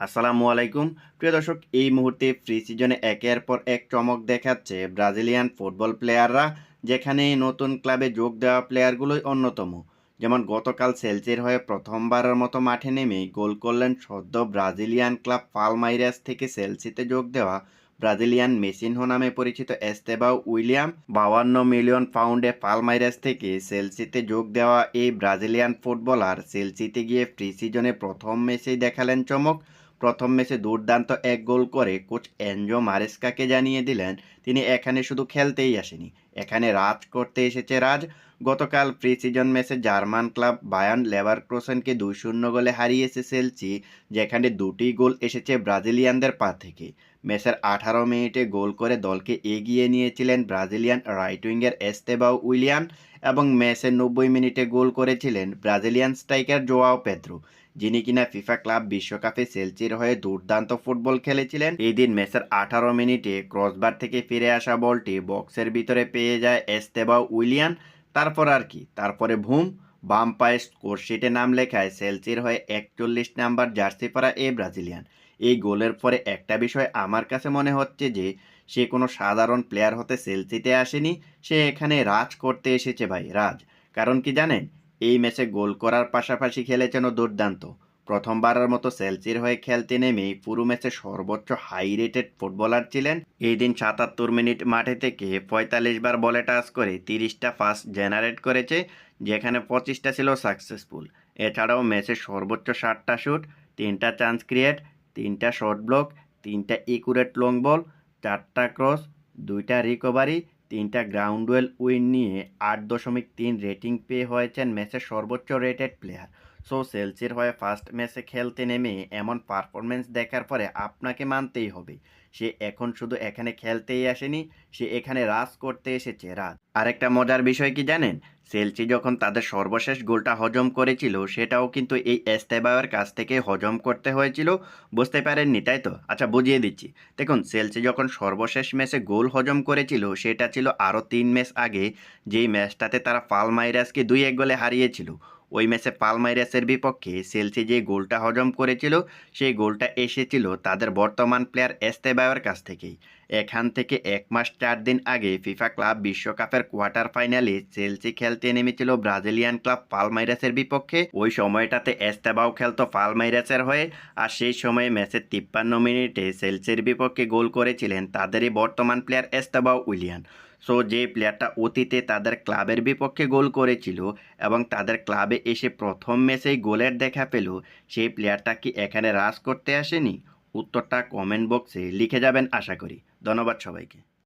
আসসালামু আলাইকুম। প্রিয় দর্শক, এই মুহূর্তে ফ্রি সিজনে একের পর এক চমক দেখাচ্ছে ব্রাজিলিয়ান ফুটবল প্লেয়াররা যেখানে নতুন ক্লাবে যোগ দেওয়া প্লেয়ারগুলোই অন্যতম। যেমন গতকাল সেলসির হয়ে প্রথমবারের মতো মাঠে নেমে গোল করলেন সদ্য ব্রাজিলিয়ান ক্লাব পালমাইরাস থেকে সেলসিতে যোগ দেওয়া ব্রাজিলিয়ান মেসিনহো নামে পরিচিত এস্তেবাও উইলিয়াম বাউান্ন মিলিয়ন পাউন্ডে পালমাইরাস থেকে সেলসিতে যোগ দেওয়া এই ব্রাজিলিয়ান ফুটবলার সেলসিতে গিয়ে প্রি সিজনে প্রথম ম্যাচেই দেখালেন চমক। প্রথম ম্যাচে দুর্দান্ত এক গোল করে কোচ এনজো মারেস্কাকে জানিয়ে দিলেন, তিনি এখানে শুধু খেলতেই আসেনি। এখানে রাজ করতে এসেছে রাজ। গতকাল প্রি সিজন ম্যাচে জার্মান ক্লাব বায়ান লেভার ক্রোসেনকে দুই শূন্য গোলে হারিয়েছে সেলসি যেখানে দুটি গোল এসেছে ব্রাজিলিয়ানদের পা থেকে। ম্যাচের আঠারো মিনিটে গোল করে দলকে এগিয়ে নিয়েছিলেন ব্রাজিলিয়ান রাইট উইঙ্গের এস্তেবাও উইলিয়ান এবং ম্যাচের নব্বই মিনিটে গোল করেছিলেন ব্রাজিলিয়ান স্ট্রাইকার জোয়াও পেদ্রো। যিনি কিনা ফিফা ক্লাব বিশ্বকাপে সেলসির হয়ে দুর্দান্ত ফুটবল খেলেছিলেন, এই দিন ম্যাচের আঠারো মিনিটে ক্রসবার থেকে ফিরে আসা বলটি বক্সের ভিতরে পেয়ে যায় এস্তেবা উইলিয়ান। তারপর আর কি, তারপরে ভুম, বাম পায়ে স্কোরশিটে নাম লেখায় সেলসির হয়ে একচল্লিশ নাম্বার জার্সি পরা এ ব্রাজিলিয়ান। এই গোলের পরে একটা বিষয় আমার কাছে মনে হচ্ছে যে, সে কোনো সাধারণ প্লেয়ার হতে সেলসিতে আসেনি, সে এখানে রাজ করতে এসেছে ভাই, রাজ। কারণ কি জানেন এই ম্যাচে গোল করার পাশাপাশি খেলেছেন দুর্দান্ত। প্রথমবারের মতো সেলসির হয়ে খেলতে নেমেই পুরো ম্যাচে সর্বোচ্চ হাই রেটেড ফুটবলার ছিলেন। এই দিন সাতাত্তর মিনিট মাঠে থেকে পঁয়তাল্লিশ বার বলে টাচ করে তিরিশটা ফাস্ট জেনারেট করেছে, যেখানে পঁচিশটা ছিল সাকসেসফুল। এছাড়াও ম্যাচে সর্বোচ্চ ষাটটা শ্যুট তিনটা চান্স ক্রিয়েট, তিনটা শর্ট ব্লক, তিনটা ইকুরেট লং বল, চারটা ক্রস, দুইটা রিকভারি তিনটা গ্রাউন্ডওয়েল উইন নিয়ে আট দশমিক তিন রেটিং পেয়ে হয়েছেন ম্যাচের সর্বোচ্চ রেটেড প্লেয়ার সো সেলসির হয়ে ফার্স্ট ম্যাচে খেলতে নেমে এমন পারফরমেন্স দেখার পরে আপনাকে মানতেই হবে। সে এখন শুধু এখানে খেলতেই আসেনি, সে এখানে রাজ করতে এসেছে, রাজ। আরেকটা মজার বিষয় কি জানেন? সেলসি যখন তাদের সর্বশেষ গোলটা হজম করেছিল, সেটাও কিন্তু এই এস্তেবায়ের কাছ থেকে হজম করতে হয়েছিল। বুঝতে পারেননি, তাই তো? আচ্ছা বুঝিয়ে দিচ্ছি। দেখুন, সেলসি যখন সর্বশেষ ম্যাচে গোল হজম করেছিল, সেটা ছিল আরও তিন ম্যাচ আগে, যেই ম্যাচটাতে তারা পালমাইরাসকে দুই এক গোলে হারিয়েছিল। ওই ম্যাচে পালমাইরাসের বিপক্ষে সেলসি যে গোলটা হজম করেছিল, সেই গোলটা এসেছিল তাদের বর্তমান প্লেয়ার এস্তেবায়ের কাছ থেকেই। এখান থেকে এক মাস চার দিন আগে ফিফা ক্লাব বিশ্বকাপের কোয়ার্টার ফাইনালে চেলসি খেলতে নেমেছিল ব্রাজিলিয়ান ক্লাব পালমাইরাসের বিপক্ষে। ওই সময়টাতে এস্তেবাও খেলতো পালমাইরাসের হয়ে আর সেই সময়ে ম্যাচের তিপ্পান্ন মিনিটে চেলসির বিপক্ষে গোল করেছিলেন তাদেরই বর্তমান প্লেয়ার এস্তেবাও উইলিয়ান। সো, যে প্লেয়ারটা অতীতে তাদের ক্লাবের বিপক্ষে গোল করেছিল এবং তাদের ক্লাবে এসে প্রথম ম্যাচেই গোলের দেখা পেল, সেই প্লেয়ারটা কি এখানে রাজ করতে আসেনি? উত্তরটা কমেন্ট বক্সে লিখে যাবেন আশা করি। ধন্যবাদ সবাইকে।